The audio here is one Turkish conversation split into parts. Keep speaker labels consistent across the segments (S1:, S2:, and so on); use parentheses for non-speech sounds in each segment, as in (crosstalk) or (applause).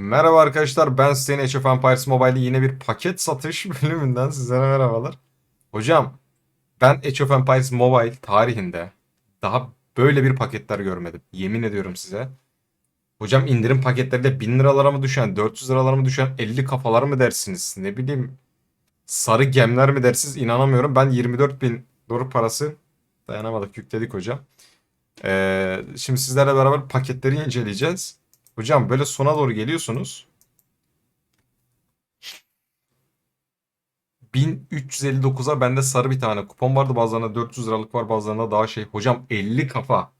S1: Merhaba arkadaşlar ben Age of Empires Mobile'de yine bir paket satış (laughs) bölümünden sizlere merhabalar. Hocam ben of Empires Mobile tarihinde daha böyle bir paketler görmedim. Yemin ediyorum size. Hocam indirim paketleriyle 1000 liralara mı düşen, 400 liralara mı düşen 50 kafalar mı dersiniz? Ne bileyim sarı gemler mi dersiniz inanamıyorum. Ben 24 bin dolar parası dayanamadık yükledik hocam. Ee, şimdi sizlerle beraber paketleri inceleyeceğiz. Hocam böyle sona doğru geliyorsunuz. 1359'a bende sarı bir tane kupon vardı. Bazılarında 400 liralık var bazılarında daha şey. Hocam 50 kafa.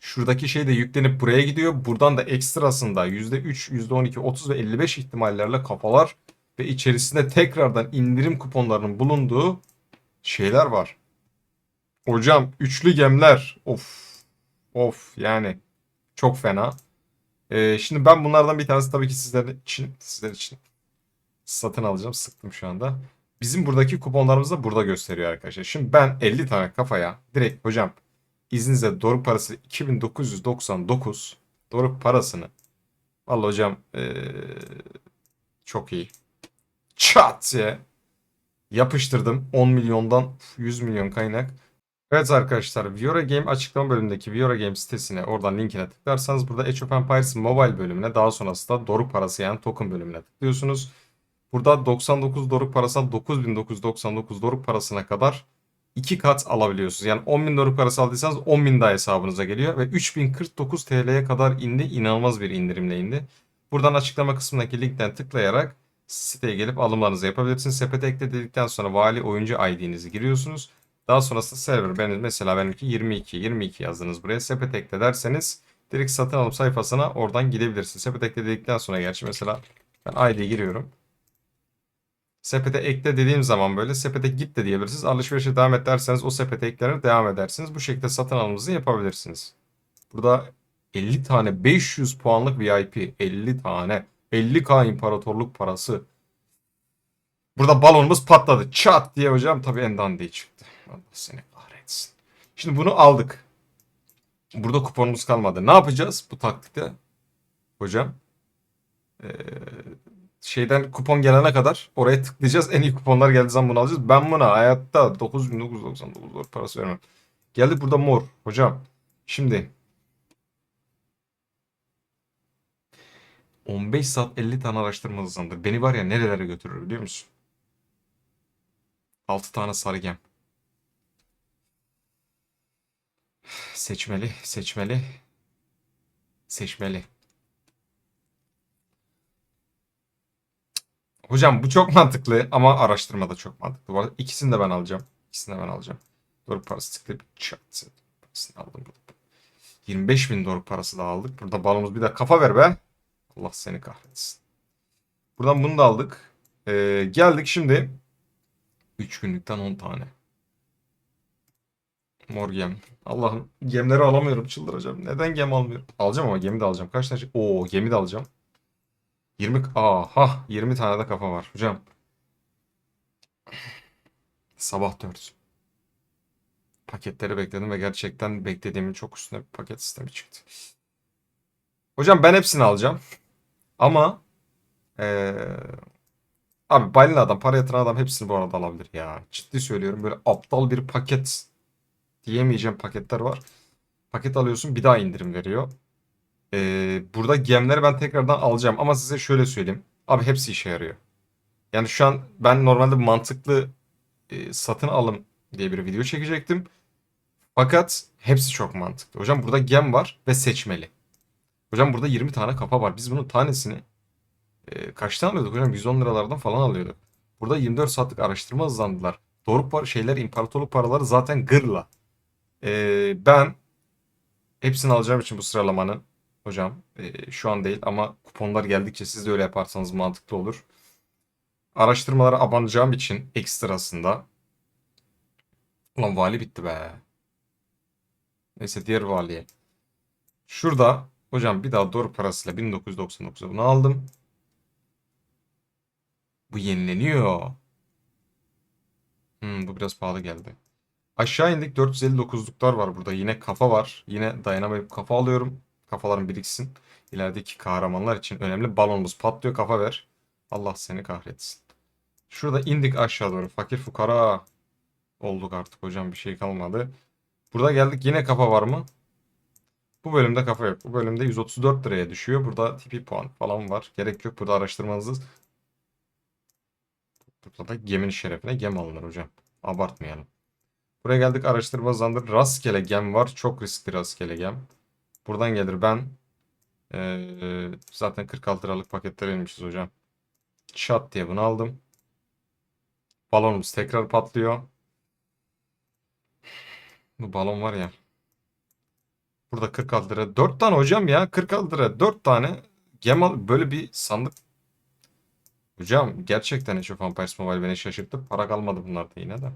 S1: Şuradaki şey de yüklenip buraya gidiyor. Buradan da ekstrasında %3, %12, 30 ve 55 ihtimallerle kafalar ve içerisinde tekrardan indirim kuponlarının bulunduğu şeyler var. Hocam üçlü gemler. Of. Of yani çok fena. Ee, şimdi ben bunlardan bir tanesi tabii ki sizler için sizler için satın alacağım. Sıktım şu anda. Bizim buradaki kuponlarımız da burada gösteriyor arkadaşlar. Şimdi ben 50 tane kafaya direkt hocam izninizle doruk parası 2999 doruk parasını Vallahi hocam ee, çok iyi. Çat diye yapıştırdım. 10 milyondan 100 milyon kaynak. Evet arkadaşlar Viora Game açıklama bölümündeki Viora Game sitesine oradan linkine tıklarsanız burada Age of Empires Mobile bölümüne daha sonrasında doruk parası yani token bölümüne tıklıyorsunuz. Burada 99 doruk parasından 9999 doruk parasına kadar 2 kat alabiliyorsunuz. Yani 10.000 doruk parası aldıysanız 10.000 daha hesabınıza geliyor ve 3049 TL'ye kadar indi. İnanılmaz bir indirimle indi. Buradan açıklama kısmındaki linkten tıklayarak siteye gelip alımlarınızı yapabilirsiniz. Sepete ekle dedikten sonra vali oyuncu ID'nizi giriyorsunuz. Daha sonrasında server benim mesela benimki 22 22 yazdınız buraya sepet ekle derseniz direkt satın alım sayfasına oradan gidebilirsiniz. Sepet ekle dedikten sonra gerçi mesela ben ID giriyorum. Sepete ekle dediğim zaman böyle sepete git de diyebilirsiniz. Alışverişe devam et derseniz o sepete eklenir devam edersiniz. Bu şekilde satın alımınızı yapabilirsiniz. Burada 50 tane 500 puanlık VIP 50 tane 50k imparatorluk parası. Burada balonumuz patladı. Çat diye hocam tabii en dandiği çıktı. Allah seni kahretsin. Şimdi bunu aldık. Burada kuponumuz kalmadı. Ne yapacağız bu taktikte? Hocam. Ee, şeyden kupon gelene kadar oraya tıklayacağız. En iyi kuponlar geldiği zaman bunu alacağız. Ben buna hayatta 9999 dolar parası vermem. Geldik burada mor. Hocam. Şimdi 15 saat 50 tane araştırma hızlandır. Beni var ya nerelere götürür biliyor musun? 6 tane sarı gem. Seçmeli, seçmeli. Seçmeli. Hocam bu çok mantıklı ama araştırma da çok mantıklı. Bu arada ikisini de ben alacağım. İkisini de ben alacağım. Doruk parası tıklayıp çat. Parasını aldım burada. 25 bin doruk parası da aldık. Burada balonumuz bir de kafa ver be. Allah seni kahretsin. Buradan bunu da aldık. Ee, geldik şimdi 3 günlükten 10 tane. Mor gem. Allah'ım gemleri alamıyorum çıldıracağım. Neden gem almıyorum? Alacağım ama gemi de alacağım. Kaç tane? Oo gemi de alacağım. 20 aha 20 tane de kafa var. Hocam. Sabah 4. Paketleri bekledim ve gerçekten beklediğimin çok üstüne bir paket sistemi çıktı. Hocam ben hepsini alacağım. Ama eee abi balina adam, para yatıran adam hepsini bu arada alabilir ya. Ciddi söylüyorum böyle aptal bir paket diyemeyeceğim paketler var. Paket alıyorsun bir daha indirim veriyor. Ee, burada gemleri ben tekrardan alacağım ama size şöyle söyleyeyim. Abi hepsi işe yarıyor. Yani şu an ben normalde mantıklı e, satın alım diye bir video çekecektim. Fakat hepsi çok mantıklı. Hocam burada gem var ve seçmeli. Hocam burada 20 tane kafa var. Biz bunun tanesini e, kaçtan alıyorduk hocam? 110 liralardan falan alıyorduk. Burada 24 saatlik araştırma hızlandılar. Doruk par şeyler imparatorluk paraları zaten gırla. E, ben hepsini alacağım için bu sıralamanın hocam e, şu an değil ama kuponlar geldikçe siz de öyle yaparsanız mantıklı olur. Araştırmalara abanacağım için ekstrasında. Ulan vali bitti be. Neyse diğer valiye. Şurada hocam bir daha doğru parasıyla 1999'a bunu aldım. Bu yenileniyor. Hmm, bu biraz pahalı geldi. Aşağı indik 459'luklar var burada. Yine kafa var. Yine dayanamayıp kafa alıyorum. Kafaların biriksin. İlerideki kahramanlar için önemli. Balonumuz patlıyor kafa ver. Allah seni kahretsin. Şurada indik aşağı doğru. Fakir fukara olduk artık hocam bir şey kalmadı. Burada geldik yine kafa var mı? Bu bölümde kafa yok. Bu bölümde 134 liraya düşüyor. Burada tipi puan falan var. Gerek yok. Burada araştırmanızı Burada da geminin şerefine gem alınır hocam. Abartmayalım. Buraya geldik araştırma hızlandır. Rastgele gem var. Çok riskli rastgele gem. Buradan gelir ben. Ee, zaten 46 liralık paketler inmişiz hocam. Şat diye bunu aldım. Balonumuz tekrar patlıyor. Bu balon var ya. Burada 46 lira. 4 tane hocam ya. 46 lira. 4 tane. Gem al- böyle bir sandık. Hocam gerçekten Age of Empires Mobile beni şaşırttı. Para kalmadı bunlarda yine de.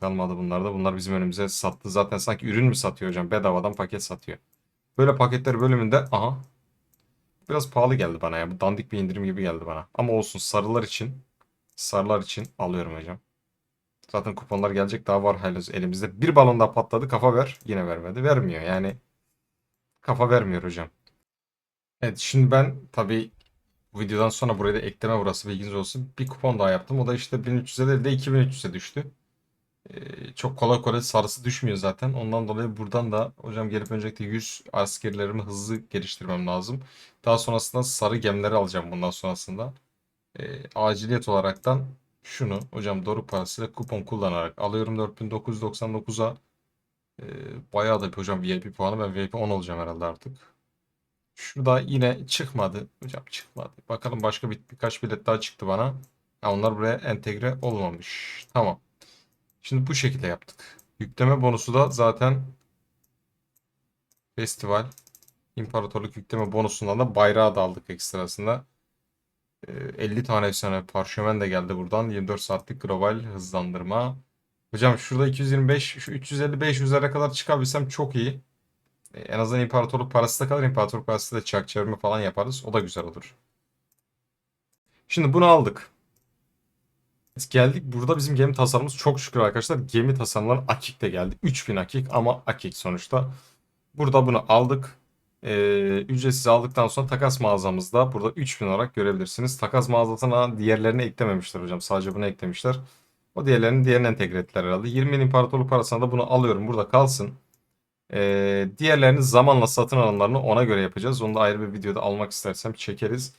S1: Kalmadı bunlarda. Bunlar bizim önümüze sattı. Zaten sanki ürün mü satıyor hocam? Bedavadan paket satıyor. Böyle paketler bölümünde aha. Biraz pahalı geldi bana ya. Bu dandik bir indirim gibi geldi bana. Ama olsun sarılar için sarılar için alıyorum hocam. Zaten kuponlar gelecek daha var henüz elimizde. Bir balon daha patladı kafa ver. Yine vermedi. Vermiyor yani. Kafa vermiyor hocam. Evet şimdi ben tabii videodan sonra buraya da ekleme burası bilginiz olsun. Bir kupon daha yaptım. O da işte 1300'e değil de 2300'e düştü. Ee, çok kolay kolay sarısı düşmüyor zaten. Ondan dolayı buradan da hocam gelip öncelikle 100 askerlerimi hızlı geliştirmem lazım. Daha sonrasında sarı gemleri alacağım bundan sonrasında. Ee, aciliyet olaraktan şunu hocam Doruk parasıyla kupon kullanarak alıyorum 4999'a. Ee, bayağı da bir hocam VIP puanı ben VIP 10 olacağım herhalde artık. Şurada yine çıkmadı. Hocam çıkmadı. Bakalım başka bir, birkaç bilet daha çıktı bana. Ha, onlar buraya entegre olmamış. Tamam. Şimdi bu şekilde yaptık. Yükleme bonusu da zaten festival imparatorluk yükleme bonusundan da bayrağı da aldık ekstrasında. Ee, 50 tane efsane parşömen de geldi buradan. 24 saatlik global hızlandırma. Hocam şurada 225, şu 350-500'lere kadar çıkabilsem çok iyi. Ee, En azından imparatorluk parası da kalır. İmparatorluk parası da çark çevirme falan yaparız. O da güzel olur. Şimdi bunu aldık. Biz geldik. Burada bizim gemi tasarımımız çok şükür arkadaşlar. Gemi tasarımları Akik de geldi. 3000 Akik ama Akik sonuçta. Burada bunu aldık. Ee, ücretsiz aldıktan sonra takas mağazamızda burada 3000 olarak görebilirsiniz. Takas mağazasına diğerlerini eklememişler hocam. Sadece bunu eklemişler. O diğerlerini diğerine entegre ettiler herhalde. 20 bin imparatorluk parasına da bunu alıyorum. Burada kalsın. Ee, diğerlerini zamanla satın alımlarını ona göre yapacağız. Onu da ayrı bir videoda almak istersem çekeriz.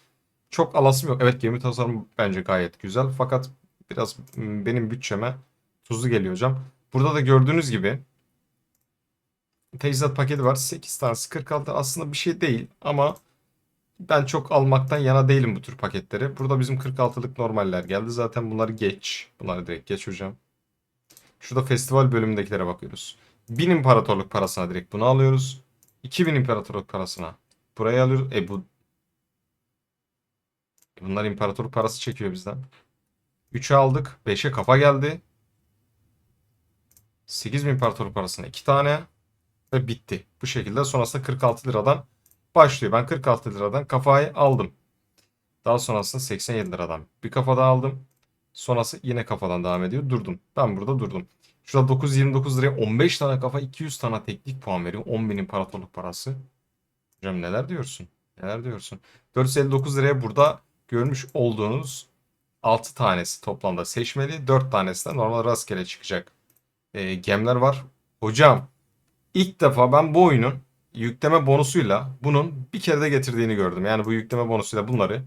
S1: Çok alasım yok. Evet gemi tasarımı bence gayet güzel. Fakat biraz benim bütçeme tuzlu geliyor hocam. Burada da gördüğünüz gibi teçhizat paketi var. 8 tanesi 46 aslında bir şey değil ama ben çok almaktan yana değilim bu tür paketleri. Burada bizim 46'lık normaller geldi. Zaten bunları geç. Bunları direkt geç hocam. Şurada festival bölümündekilere bakıyoruz. 1000 imparatorluk parasına direkt bunu alıyoruz. 2000 imparatorluk parasına buraya alıyoruz. E bu bunlar imparatorluk parası çekiyor bizden. 3'ü aldık. 5'e kafa geldi. 8000 imparatorluk parasına 2 tane ve bitti. Bu şekilde sonrasında 46 liradan başlıyor. Ben 46 liradan kafayı aldım. Daha sonrasında 87 liradan bir kafa daha aldım. Sonrası yine kafadan devam ediyor. Durdum. Ben burada durdum. Şurada 929 liraya 15 tane kafa 200 tane teknik puan veriyor. 10.000 imparatorluk parası. Hocam neler diyorsun? Neler diyorsun? 459 liraya burada görmüş olduğunuz 6 tanesi toplamda seçmeli. 4 tanesi de normal rastgele çıkacak e, gemler var. Hocam ilk defa ben bu oyunun yükleme bonusuyla bunun bir kere de getirdiğini gördüm. Yani bu yükleme bonusuyla bunları.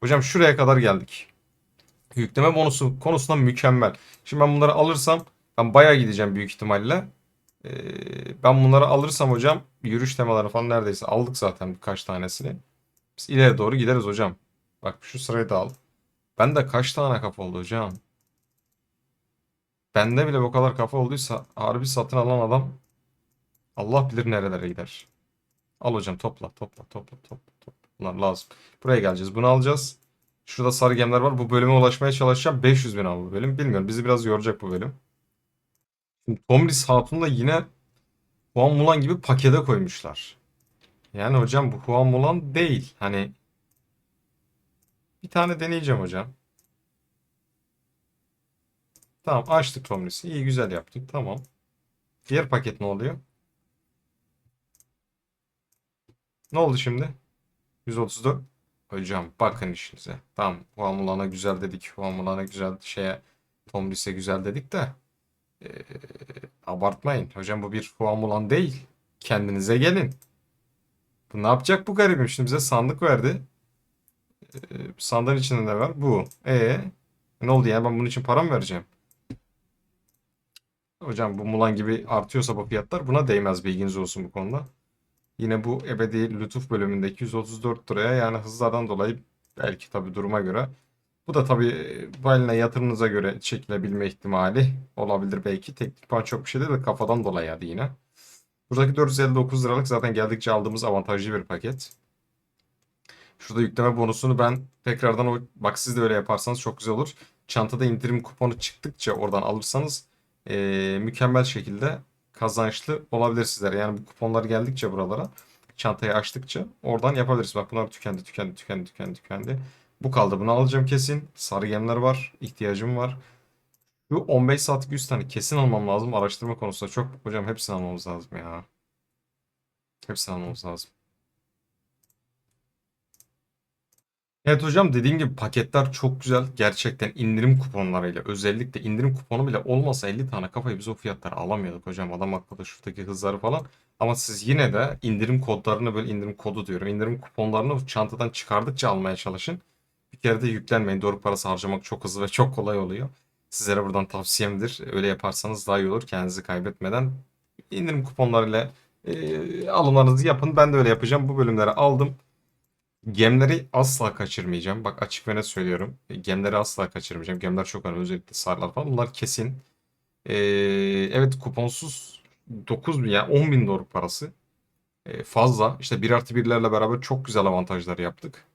S1: Hocam şuraya kadar geldik. Yükleme bonusu konusunda mükemmel. Şimdi ben bunları alırsam ben bayağı gideceğim büyük ihtimalle. Ee, ben bunları alırsam hocam yürüyüş temaları falan neredeyse aldık zaten birkaç tanesini. Biz ileri doğru gideriz hocam. Bak şu sırayı da al. Bende kaç tane kafa oldu hocam? Bende bile bu kadar kafa olduysa harbi satın alan adam Allah bilir nerelere gider. Al hocam topla topla topla topla topla. Bunlar lazım. Buraya geleceğiz. Bunu alacağız. Şurada sarı gemler var. Bu bölüme ulaşmaya çalışacağım. 500 bin abi bu bölüm. Bilmiyorum. Bizi biraz yoracak bu bölüm. Şimdi Tomris Hatun da yine Huan Mulan gibi pakete koymuşlar. Yani hocam bu Huan Mulan değil. Hani bir tane deneyeceğim hocam. Tamam açtık Tomris'i. İyi güzel yaptık. Tamam. Diğer paket ne oluyor? Ne oldu şimdi? 134. Hocam bakın işinize. Tamam Huamulana güzel dedik. Huamulana güzel şeye Tomris'e güzel dedik de ee, abartmayın. Hocam bu bir Huamulan değil. Kendinize gelin. Bu ne yapacak bu garibim? Şimdi bize sandık verdi. Ee, sandığın içinde ne var? Bu. E ne oldu yani ben bunun için para mı vereceğim? Hocam bu Mulan gibi artıyorsa bu fiyatlar buna değmez bilginiz olsun bu konuda. Yine bu ebedi lütuf bölümündeki 134 liraya yani hızlardan dolayı belki tabi duruma göre. Bu da tabi balina yatırımınıza göre çekilebilme ihtimali olabilir belki. Teknik puan çok bir şey değil de kafadan dolayı hadi yine. Buradaki 459 liralık zaten geldikçe aldığımız avantajlı bir paket. Şurada yükleme bonusunu ben tekrardan o bak siz de öyle yaparsanız çok güzel olur. Çantada indirim kuponu çıktıkça oradan alırsanız eee, mükemmel şekilde kazançlı olabilir sizlere. Yani bu kuponlar geldikçe buralara çantayı açtıkça oradan yapabiliriz. Bak bunlar tükendi, tükendi, tükendi, tükendi, tükendi. Bu kaldı. Bunu alacağım kesin. Sarı gemler var. ihtiyacım var. Şu 15 saatlik 100 tane kesin almam lazım. Araştırma konusunda çok hocam hepsini almamız lazım ya. Hepsini almamız lazım. Evet hocam dediğim gibi paketler çok güzel. Gerçekten indirim kuponlarıyla özellikle indirim kuponu bile olmasa 50 tane kafayı biz o fiyatlara alamıyorduk hocam. Adam akıllı şuradaki hızları falan. Ama siz yine de indirim kodlarını böyle indirim kodu diyorum. indirim kuponlarını çantadan çıkardıkça almaya çalışın. Bir kere de yüklenmeyin. Doğru parası harcamak çok hızlı ve çok kolay oluyor. Sizlere buradan tavsiyemdir. Öyle yaparsanız daha iyi olur. Kendinizi kaybetmeden indirim kuponlarıyla e, alımlarınızı yapın. Ben de öyle yapacağım. Bu bölümleri aldım. Gemleri asla kaçırmayacağım. Bak açık ve net söylüyorum. E, Gemleri asla kaçırmayacağım. Gemler çok önemli. Özellikle sarılar falan. Bunlar kesin. Ee, evet kuponsuz 9 bin ya 10 bin dolar parası. Ee, fazla. İşte 1 artı 1'lerle beraber çok güzel avantajlar yaptık.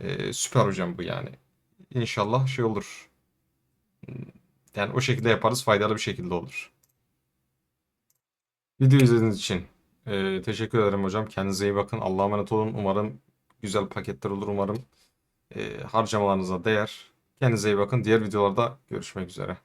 S1: Ee, süper hocam bu yani. İnşallah şey olur. Yani o şekilde yaparız. Faydalı bir şekilde olur. Video izlediğiniz için e, teşekkür ederim hocam. Kendinize iyi bakın. Allah'a emanet olun. Umarım güzel paketler olur. Umarım e, harcamalarınıza değer. Kendinize iyi bakın. Diğer videolarda görüşmek üzere.